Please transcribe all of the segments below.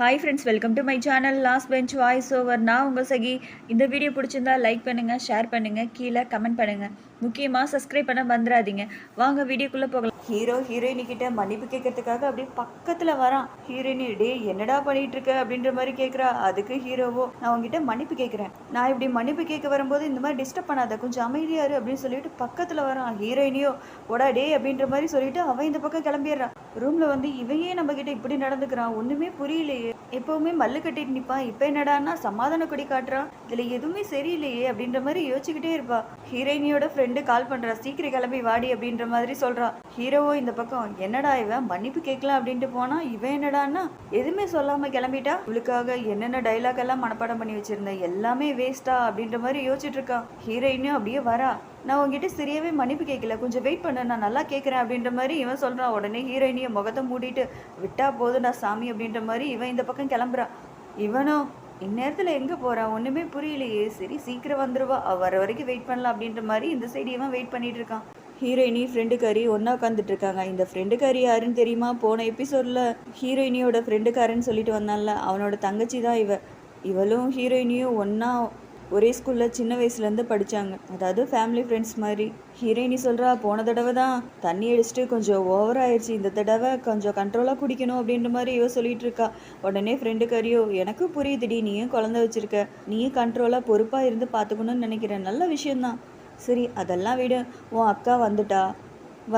Hi friends welcome to my channel last bench voice over நான் உங்கள் சகி. இந்த video பிடிச்சிருந்தா லைக் பண்ணுங்கள் ஷேர் பண்ணுங்கள் கீழே கமெண்ட் பண்ணுங்கள் முக்கியமாக சப்ஸ்கிரைப் பண்ண வந்துடாதீங்க வாங்க வீடியோக்குள்ளே போகலாம். ஹீரோ ஹீரோயினிக்கிட்ட மன்னிப்பு கேட்கறதுக்காக அப்படியே பக்கத்தில் வரான். ஹீரோயினி டே என்னடா பண்ணிகிட்டு இருக்க அப்படின்ற மாதிரி கேட்குறா அதுக்கு ஹீரோவோ நான் உங்ககிட்ட மன்னிப்பு கேட்குறேன். நான் இப்படி மன்னிப்பு கேட்க வரும்போது இந்த மாதிரி டிஸ்டர்ப் பண்ணாத. கொஞ்சம் அமைதியாரு அப்படின்னு சொல்லிட்டு பக்கத்தில் வரான். ஹீரோயினியோ ஒடா டே அப்படின்ற மாதிரி சொல்லிட்டு அவன் இந்த பக்கம் கிளம்பிடுறான். ரூமில் வந்து இவையே நம்மக்கிட்ட நம்ம கிட்ட இப்படி நடந்துக்கிறான் ஒன்றுமே புரியலையே. எப்போவுமே மல்லு கட்டிட்டு நிற்பான் இப்போ என்னடான்னா சமாதான கொடி காட்டுறான். இதில் எதுவுமே சரியில்லையே அப்படின்ற மாதிரி யோசிச்சுக்கிட்டே இருப்பா. ஹீரோயினியோட ஃப்ரெண்டு கால் பண்ணுறான் சீக்கிரம் கிளம்பி வாடி அப்படின்ற மாதிரி சொல்கிறான் ஹீரோவோ இந்த பக்கம். என்னடா இவன்? மன்னிப்பு கேட்கலாம் அப்படின்ட்டு போனால் இவன் என்னடான்னா எதுவுமே சொல்லாமல் கிளம்பிட்டா? இவளுக்காக என்னென்ன டைலாக் எல்லாம் மனப்பாடம் பண்ணி வச்சிருந்தேன்? எல்லாமே வேஸ்ட்டா அப்படின்ற மாதிரி யோசிச்சுட்டு இருக்கான் ஹீரோயினும் அப்படியே வரா. நான் உங்ககிட்ட சரியாகவே மன்னிப்பு கேட்கல. கொஞ்சம் வெயிட் பண்ண நான் நல்லா கேட்குறேன் அப்படின்ற மாதிரி இவன் சொல்கிறான் உடனே ஹீரோயினியை முகத்தை மூடிட்டு விட்டா நான் சாமி அப்படின்ற மாதிரி இவன் இந்த பக்கம் கிளம்புறான். இவனும் இந்நேரத்தில் எங்கே போகிறான் ஒன்றுமே புரியலையே. சரி சீக்கிரம் வந்துடுவா வர வரைக்கும் வெயிட் பண்ணலாம் அப்படின்ற மாதிரி இந்த சைடு இவன் வெயிட் பண்ணிட்டு இருக்கான். ஹீரோயினி ஃப்ரெண்டுக்காரி ஒன்றா உட்காந்துட்டு இருக்காங்க. இந்த ஃப்ரெண்டுக்காரி யாருன்னு தெரியுமா? போன எபிசோடில் ஹீரோயினியோட ஃப்ரெண்டுக்காரன்னு சொல்லிட்டு வந்தான்ல. அவனோட தங்கச்சி தான் இவ. இவளும் ஹீரோயினியும் ஒன்றா ஒரே ஸ்கூலில் சின்ன வயசுலேருந்து படித்தாங்க அதாவது ஃபேமிலி ஃப்ரெண்ட்ஸ் மாதிரி. ஹீரோயினி சொல்கிறா போன தடவை தான். தண்ணி அடிச்சுட்டு கொஞ்சம் ஓவர் ஆயிடுச்சு இந்த தடவை கொஞ்சம் கண்ட்ரோலாக குடிக்கணும் அப்படின்ற மாதிரி இவ சொல்லிட்டு இருக்கா. உடனே ஃப்ரெண்டு கரியோ எனக்கு புரியுதுடி நீயும் குழந்தை வச்சுருக்க. நீயும் கண்ட்ரோலாக பொறுப்பாக இருந்து பார்த்துக்கணும்னு நினைக்கிறேன். நல்ல விஷயந்தான் சரி அதெல்லாம் விடு. உன் அக்கா வந்துட்டா.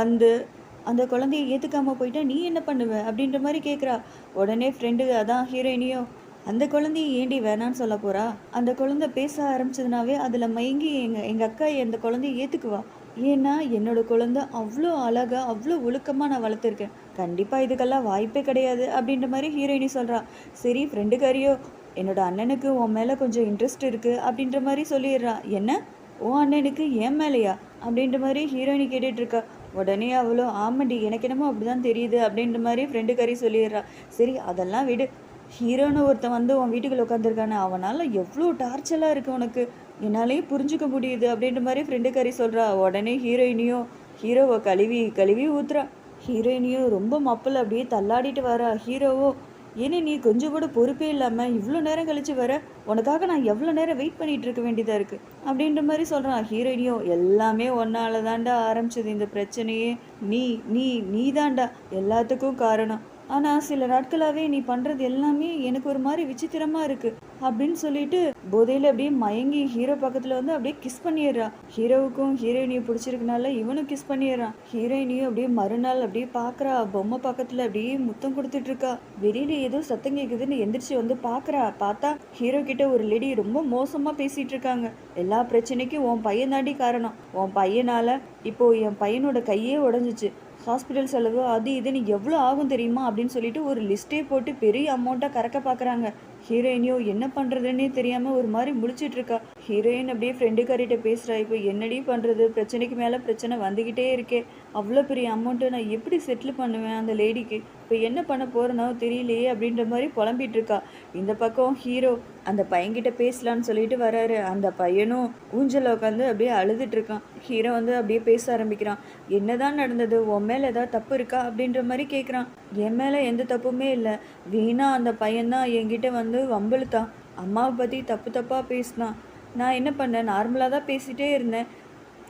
வந்து அந்த குழந்தைய ஏற்றுக்காம போயிட்டா நீ என்ன பண்ணுவ? அப்படின்ற மாதிரி கேட்குறா உடனே ஃப்ரெண்டு அதான் ஹீரோயினியோ அந்த குழந்தைய ஏண்டி வேணான்னு சொல்ல போறா? அந்த குழந்தை பேச ஆரம்பிச்சதுனாவே அதில் மயங்கி எங்கள் எங்கள் அக்கா அந்த குழந்தைய ஏற்றுக்குவா ஏன்னா என்னோட குழந்தை அவ்வளோ அழகா அவ்வளோ ஒழுக்கமாக நான் வளர்த்துருக்கேன். கண்டிப்பாக இதுக்கெல்லாம் வாய்ப்பே கிடையாது அப்படின்ற மாதிரி ஹீரோயினி சொல்கிறா சரி ஃப்ரெண்டுக்காரியோ என்னோட அண்ணனுக்கு உன் மேலே கொஞ்சம் இன்ட்ரெஸ்ட் இருக்குது அப்படின்ற மாதிரி சொல்லிடுறா. என்ன? உன் அண்ணனுக்கு என் மேலையா? அப்படின்ற மாதிரி ஹீரோயினி கேட்டுட்டு இருக்கா. உடனே அவளோ ஆமாண்டி எனக்கு என்னமோ அப்படிதான் தெரியுது அப்படின்ற மாதிரி ஃப்ரெண்டு கறி சொல்லிடுறா. சரி அதெல்லாம் விடு. ஹீரோன்னு ஒருத்தன் வந்து உன் வீட்டுக்குள்ள உட்காந்துருக்கானே அவனால் எவ்வளோ டார்ச்சலாக இருக்குது உனக்கு? என்னாலேயே புரிஞ்சுக்க முடியுது அப்படின்ற மாதிரி ஃப்ரெண்டு கறி சொல்கிறா உடனே ஹீரோயினியும் ஹீரோவை கழுவி கழுவி ஊத்துறா. ஹீரோயினியும் ரொம்ப மப்பில் அப்படியே தள்ளாடிட்டு வரா. ஹீரோவோ ஏன்னா நீ கொஞ்சம் கூட பொறுப்பே இல்லாமல் இவ்வளோ நேரம் கழிச்சு வர உனக்காக நான் எவ்வளோ நேரம் வெயிட் பண்ணிட்டு இருக்க வேண்டியதாக இருக்குது அப்படின்ற மாதிரி சொல்கிறான் ஹீரோயினியோ எல்லாமே ஒன்னால தாண்டா ஆரம்பிச்சது இந்த பிரச்சனையே. நீ நீ நீ தாண்டா எல்லாத்துக்கும் காரணம். ஆனால் சில நாட்களாகவே நீ பண்ணுறது எல்லாமே எனக்கு ஒரு மாதிரி விசித்திரமாக இருக்குது அப்படின்னு சொல்லிட்டு போதையில் அப்படியே மயங்கி ஹீரோ பக்கத்தில் வந்து அப்படியே கிஸ் பண்ணிடுறா. ஹீரோவுக்கும் ஹீரோயினியும் பிடிச்சிருக்கனால இவனும் கிஸ் பண்ணிடுறான். ஹீரோயினியும் அப்படியே மறுநாள் அப்படியே பார்க்குறா பொம்மை பக்கத்தில் அப்படியே முத்தம் கொடுத்துட்டு இருக்கா ஏதோ சத்தம் கேட்குதுன்னு எந்திரிச்சு வந்து பார்க்குறா பார்த்தா ஹீரோ கிட்ட ஒரு லேடி ரொம்ப மோசமாக பேசிகிட்டு இருக்காங்க எல்லா பிரச்சனைக்கும் உன் பையன் தாண்டி காரணம். உன் பையனால் இப்போது என் பையனோட கையே உடஞ்சிச்சு. ஹாஸ்பிட்டல் செலவு அது இதுன்னு எவ்வளோ ஆகும் தெரியுமா அப்படின்னு சொல்லிட்டு ஒரு லிஸ்ட்டே போட்டு பெரிய அமௌண்ட்டாக கறக்க பார்க்குறாங்க ஹீரோயினியோ என்ன பண்ணுறதுன்னே தெரியாமல் ஒரு மாதிரி முழிச்சிட்டு இருக்கா. ஹீரோயின் அப்படியே ஃப்ரெண்டுக்காரிட்ட பேசுகிறா இப்போ என்னடி பண்ணுறது பிரச்சனைக்கு மேலே பிரச்சனை வந்துக்கிட்டே இருக்கே. அவ்வளோ பெரிய அமௌண்ட்டை நான் எப்படி செட்டில் பண்ணுவேன் அந்த லேடிக்கு இப்போ என்ன பண்ண போகிறனோ தெரியலையே அப்படின்ற மாதிரி புலம்பிகிட்ருக்கா இந்த பக்கம் ஹீரோ அந்த பையன்கிட்ட பேசலான்னு சொல்லிட்டு வராரு. அந்த பையனும் ஊஞ்சல உட்காந்து அப்படியே அழுதுட்டு இருக்கான். ஹீரோ வந்து அப்படியே பேச ஆரம்பிக்கிறான். என்னதான் நடந்தது? உன் மேலே ஏதாவது தப்பு இருக்கா? அப்படின்ற மாதிரி கேட்குறான் என் மேலே எந்த தப்புமே இல்லை. வீணா அந்த பையன்தான் என்கிட்ட வந்து வம்பிழுத்தான். அம்மாவை பற்றி தப்பு தப்பாக பேசினான். நான் என்ன பண்ணேன்? நார்மலாக தான் பேசிகிட்டே இருந்தேன்.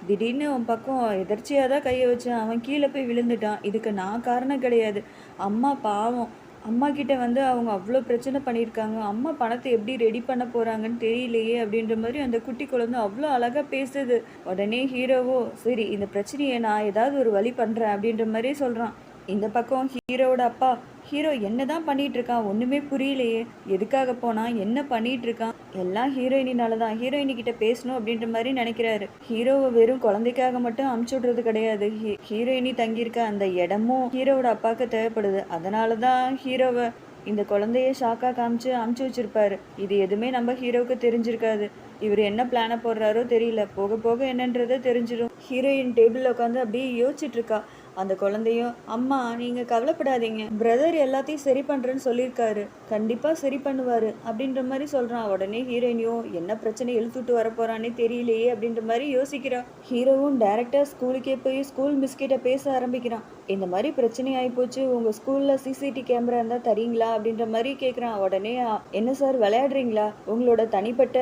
திடீர்னு அவன் பக்கம் எதர்ச்சியாக தான் கையை வச்சேன். அவன் கீழே போய் விழுந்துட்டான். இதுக்கு நான் காரணம் கிடையாது. அம்மா பாவம். அம்மா கிட்ட வந்து அவங்க அவ்வளோ பிரச்சனை பண்ணியிருக்காங்க. அம்மா பணத்தை எப்படி ரெடி பண்ண போகிறாங்கன்னு தெரியலையே அப்படின்ற மாதிரி அந்த குட்டி குழந்தை அவ்வளோ அழகாக பேசுது. உடனே ஹீரோவோ சரி இந்த பிரச்சனையை நான் ஏதாவது ஒரு வழி பண்ணுறேன் அப்படின்ற மாதிரி சொல்கிறான் இந்த பக்கம் ஹீரோவோட அப்பா ஹீரோ என்னதான் பண்ணிட்டு இருக்கான் ஒண்ணுமே புரியலையே. எதுக்காக போனா? என்ன பண்ணிட்டு இருக்கான் எல்லாம் ஹீரோயினால தான் ஹீரோயினி கிட்ட பேசணும் அப்படின்ற மாதிரி நினைக்கிறாரு. ஹீரோவை வெறும் குழந்தைக்காக மட்டும் அமுச்சு விடுறது கிடையாது. ஹீ- ஹீரோயினி தங்கியிருக்க அந்த இடமும் ஹீரோவோட அப்பாவுக்கு தேவைப்படுது. அதனால தான் ஹீரோவை இந்த குழந்தைய ஷாக்கா காமிச்சு அமுச்சு வச்சிருப்பாரு. இது எதுவுமே நம்ம ஹீரோவுக்கு தெரிஞ்சிருக்காது. இவர் என்ன பிளானை போடுறாரோ தெரியல. போக போக என்னன்றதை தெரிஞ்சிடும். ஹீரோயின் டேபிளில் உட்காந்து அப்படியே யோசிச்சுட்டு இருக்கா. அந்த குழந்தையும் அம்மா நீங்கள் கவலைப்படாதீங்க. பிரதர் எல்லாத்தையும் சரி பண்ணுறேன்னு சொல்லியிருக்காரு. கண்டிப்பாக சரி பண்ணுவார். அப்படின்ற மாதிரி சொல்கிறான் உடனே ஹீரோயினியும் என்ன பிரச்சனை இழுத்துட்டு வர போறானே தெரியலையே. அப்படின்ற மாதிரி யோசிக்கிறான் ஹீரோவும் டேரெக்டாக ஸ்கூலுக்கே போய் ஸ்கூல் மிஸ்கிட்ட பேச ஆரம்பிக்கிறான். இந்த மாதிரி பிரச்சனை ஆகிப்போச்சு உங்கள் ஸ்கூலில் சிசிடி கேமரா இருந்தால் தரீங்களா? அப்படின்ற மாதிரி கேட்குறான் உடனே என்ன சார் விளையாடுறீங்களா? உங்களோட தனிப்பட்ட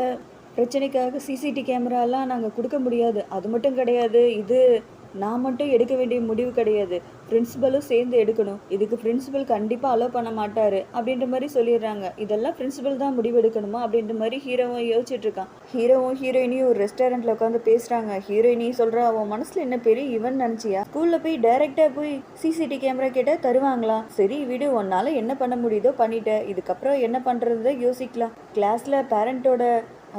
பிரச்சனைக்காக சிசிடி கேமராலாம் நாங்கள் கொடுக்க முடியாது. அது மட்டும் கிடையாது. இது நான் மட்டும் எடுக்க வேண்டிய முடிவு கிடையாது. பிரின்சிபலும் சேர்ந்து எடுக்கணும். இதுக்கு பிரின்சிபல் கண்டிப்பாக அலோவ் பண்ண மாட்டார். அப்படின்ற மாதிரி சொல்லிடுறாங்க. இதெல்லாம் பிரின்சிபல் தான் முடிவு எடுக்கணுமா? அப்படின்ற மாதிரி ஹீரோவும் யோசிச்சுட்ருக்கான் ஹீரோவும் ஹீரோயினியும் ஒரு ரெஸ்டாரண்ட்டில் உட்காந்து பேசுகிறாங்க ஹீரோயினி சொல்கிறா அவன் மனசில் என்ன பெரிய இவன் நினச்சியா? ஸ்கூலில் போய் டைரெக்டாக போய் சிசிடி கேமரா கேட்டால் தருவாங்களா? சரி விடு. உன்னால் என்ன பண்ண முடியுதோ பண்ணிட்டேன் இதுக்கப்புறம் என்ன பண்ணுறது யோசிக்கலாம். கிளாஸில் பேரண்ட்டோட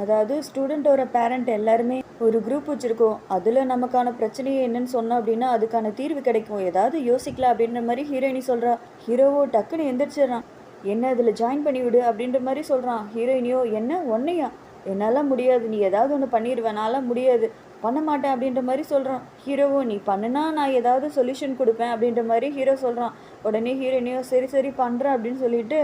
அதாவது ஸ்டூடெண்ட்டோட பேரண்ட் எல்லாருமே ஒரு குரூப் வச்சுருக்கோம். அதில் நமக்கான பிரச்சனையே என்னன்னு சொன்னோம் அப்படின்னா அதுக்கான தீர்வு கிடைக்கும். ஏதாவது யோசிக்கலாம் அப்படின்ற மாதிரி ஹீரோயினி சொல்கிறா ஹீரோவோ டக்குன்னு எந்திரிச்சிடுறான். என்ன அதில் ஜாயின் பண்ணி விடு அப்படின்ற மாதிரி சொல்கிறான் ஹீரோயினியோ என்ன? ஒன்னையா? என்னால் முடியாது. நீ ஏதாவது ஒன்று பண்ணிடுவேனால முடியாது. பண்ண மாட்டேன் அப்படின்ற மாதிரி சொல்கிறான் ஹீரோவோ நீ பண்ணுனா நான் ஏதாவது சொல்யூஷன் கொடுப்பேன் அப்படின்ற மாதிரி ஹீரோ சொல்கிறான் உடனே ஹீரோயினியோ சரி சரி பண்ணுறேன் அப்படின்னு சொல்லிட்டு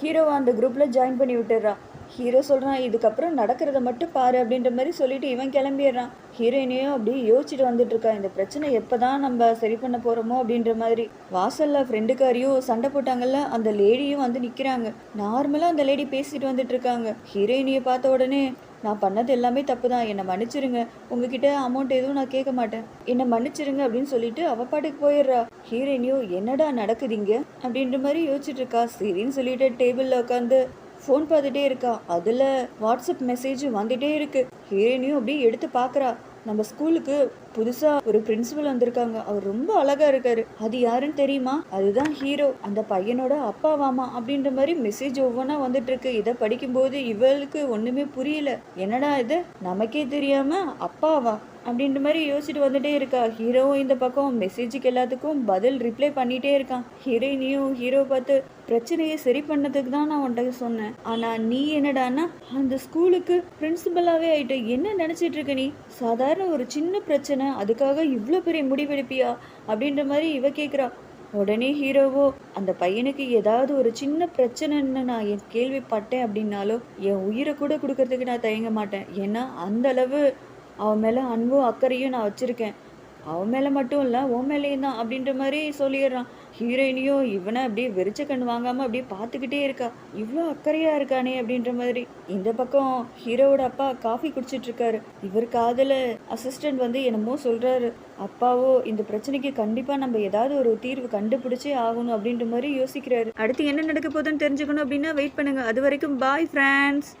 ஹீரோவை அந்த குரூப்பில் ஜாயின் பண்ணி விட்டுடுறான் ஹீரோ சொல்கிறான் இதுக்கப்புறம் நடக்கிறத மட்டும் பாரு அப்படின்ற மாதிரி சொல்லிட்டு இவன் கிளம்பிடுறான். ஹீரோயினையும் அப்படியே யோசிச்சுட்டு வந்துட்டு இருக்கா இந்த பிரச்சனை எப்போ தான் நம்ம சரி பண்ண போகிறோமோ அப்படின்ற மாதிரி. வாசலில் ஃப்ரெண்டுக்காரியும் சண்டை போட்டாங்கல்ல அந்த லேடியும் வந்து நிற்கிறாங்க நார்மலாக அந்த லேடி பேசிட்டு வந்துட்டு இருக்காங்க. ஹீரோயினியை பார்த்த உடனே நான் பண்ணது எல்லாமே தப்பு தான் என்னை மன்னிச்சிருங்க. உங்ககிட்ட அமௌண்ட் எதுவும் நான் கேட்க மாட்டேன். என்னை மன்னிச்சிருங்க அப்படின்னு சொல்லிட்டு அவ பாட்டுக்கு போயிடுறா. ஹீரோயினியோ என்னடா நடக்குதுங்க அப்படின்ற மாதிரி யோசிச்சுட்டு இருக்கா. சரின்னு சொல்லிட்டு டேபிளில் உட்காந்து ஃபோன் பார்த்துட்டே இருக்கா. அதில் வாட்ஸ்அப் மெசேஜ் வந்துட்டே இருக்கு. ஹீரோயினியும் அப்படியே எடுத்து பார்க்குறா நம்ம ஸ்கூலுக்கு புதுசா ஒரு பிரின்சிபல் வந்திருக்காங்க. அவர் ரொம்ப அழகா இருக்காரு. அது யாருன்னு தெரியுமா? அதுதான் ஹீரோ. அந்த பையனோட அப்பாவாமா அப்படின்ற மாதிரி மெசேஜ் ஒவ்வொன்றா வந்துட்டு இருக்கு. இதை படிக்கும்போது இவளுக்கு ஒண்ணுமே புரியல. என்னடா இது? நமக்கே தெரியாம அப்பாவா? அப்படின்ற மாதிரி யோசிச்சுட்டு வந்துட்டே இருக்கா. ஹீரோவும் இந்த பக்கம் மெசேஜுக்கு எல்லாத்துக்கும் பதில் ரிப்ளை பண்ணிட்டே இருக்கான். ஹீரோயினியும் ஹீரோ பார்த்து பிரச்சனையை சரி பண்ணதுக்கு தான் நான் உன்கிட்ட சொன்னேன். ஆனால் நீ என்னடான்னா அந்த ஸ்கூலுக்கு பிரின்சிபலாகவே ஆயிட்ட. என்ன நினச்சிட்டு இருக்க நீ? சாதாரண ஒரு சின்ன பிரச்சனை. அதுக்காக இவ்வளோ பெரிய முடிவெடுப்பியா அப்படின்ற மாதிரி இவ கேட்குறா உடனே ஹீரோவோ அந்த பையனுக்கு ஏதாவது ஒரு சின்ன பிரச்சனைன்னு நான் என் கேள்விப்பட்டேன் அப்படின்னாலும் என் உயிரை கூட கொடுக்கறதுக்கு நான் தயங்க மாட்டேன். ஏன்னா அந்த அளவு அவன் மேலே அன்பும் அக்கறையும் நான் வச்சுருக்கேன். அவன் மேலே மட்டும் இல்லை உன் மேலேயும் தான் அப்படின்ற மாதிரி சொல்லிடுறான். ஹீரோயினியும் இவனை அப்படியே வெறிச்ச கண் வாங்காமல் அப்படியே பார்த்துக்கிட்டே இருக்கா. இவ்வளோ அக்கறையாக இருக்கானே அப்படின்ற மாதிரி. இந்த பக்கம் ஹீரோவோட அப்பா காஃபி குடிச்சிட்டு இருக்காரு. இவர் காதில் அசிஸ்டன்ட் வந்து என்னமோ சொல்கிறாரு அப்பாவோ இந்த பிரச்சனைக்கு கண்டிப்பாக நம்ம ஏதாவது ஒரு தீர்வு கண்டுபிடிச்சே ஆகணும் அப்படின்ற மாதிரி யோசிக்கிறாரு. அடுத்து என்ன நடக்க போகுதுன்னு தெரிஞ்சுக்கணும் அப்படின்னா வெயிட் பண்ணுங்கள் அது வரைக்கும் பாய் ஃப்ரெண்ட்ஸ்